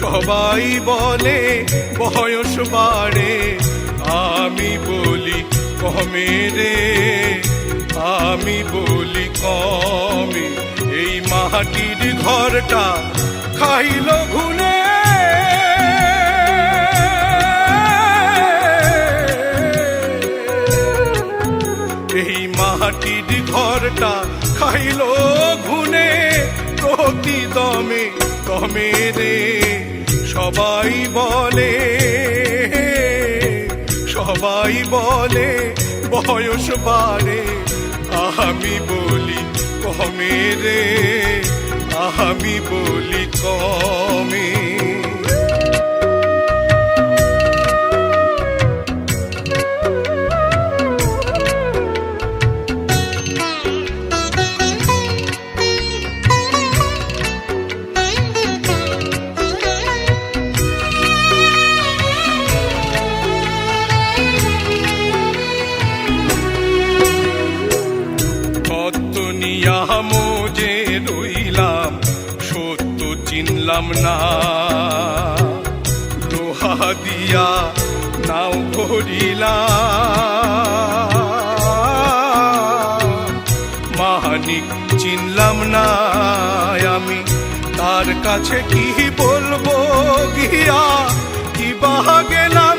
সবাই বলে, বয়স বাড়ে। আমি বলি, কমে রে। আমি বলি, কমে। এই মাটির ঘরটা খাইল ঘুনে এই মাটির ঘরটা খাইল ঘুনে প্রতি দমে দমে রে সবাই বলে সবাই বলে বয়স বাড়ে। আমি বলি কমে রে আমি বলি কমে। যে রইলাম, সত্য চিনলাম না। লোহা দিয়া নাও ভরিলাম মানিক চিনলাম না, আমি তার কাছে কি বলব গিয়া, কি বাহা গেলাম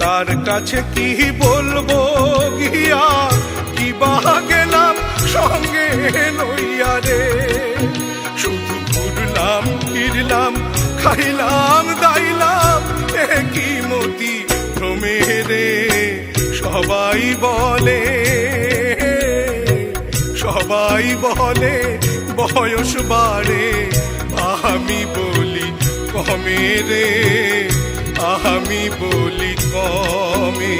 তার কাছে কি বলব গিয়া? কি বাহা গেলাম সঙ্গে লইয়া রে? শুধু ঘুরলাম, ফিরলাম, খাইলাম, দাইলাম কি মতি ভ্রমে রে। সবাই বলে সবাই বলে, বয়স বাড়ে, আমি বলি কমে রে। আমি বলি কমে।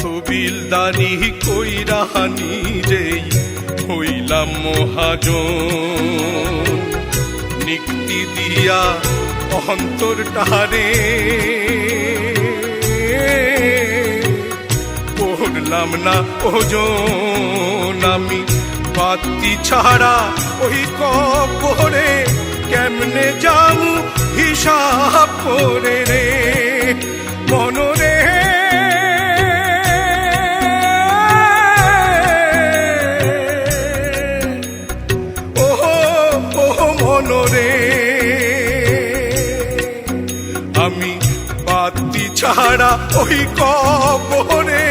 তবিলদারি কইরা নিজেই হইলাম মহাজন। নিক্তি দিয়া অন্তর টারে পড়লাম না ওজন। আমি পাত্তি ছাড়া ওই কবরে কেমনে যামু হিসাব করে? মনরে। আমি বাতি ছাড়া ওই কবরে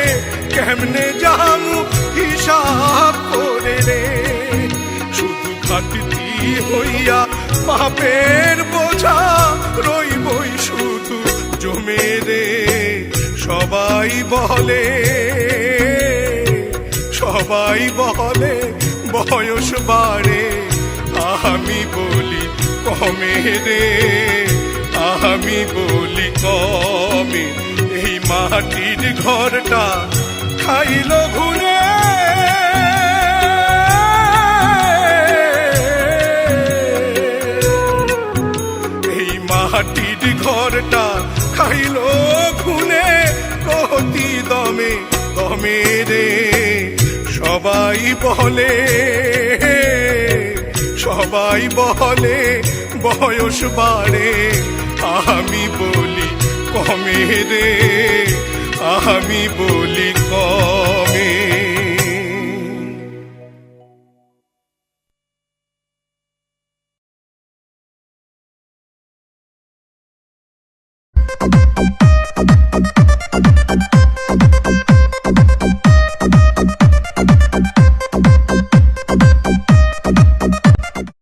কেমনে যামু হিসাব করে রে? শুধু ঘাটতি হইয়া পাপের বোঝা রইবই শুধু জমে রে। সবাই বলে সবাই বলে বয়স বাড়ে। কমে রে। আমি বলি কমে, এই মাটির ঘরটা খাইল ঘুরে। এই মাটির ঘরটা খাইল ঘুনে কতি দমে দমে রে। সবাই বলে সবাই বলে বয়স বাড়ে। আমি বলি কমে রে। আমি বলি কমে। Thank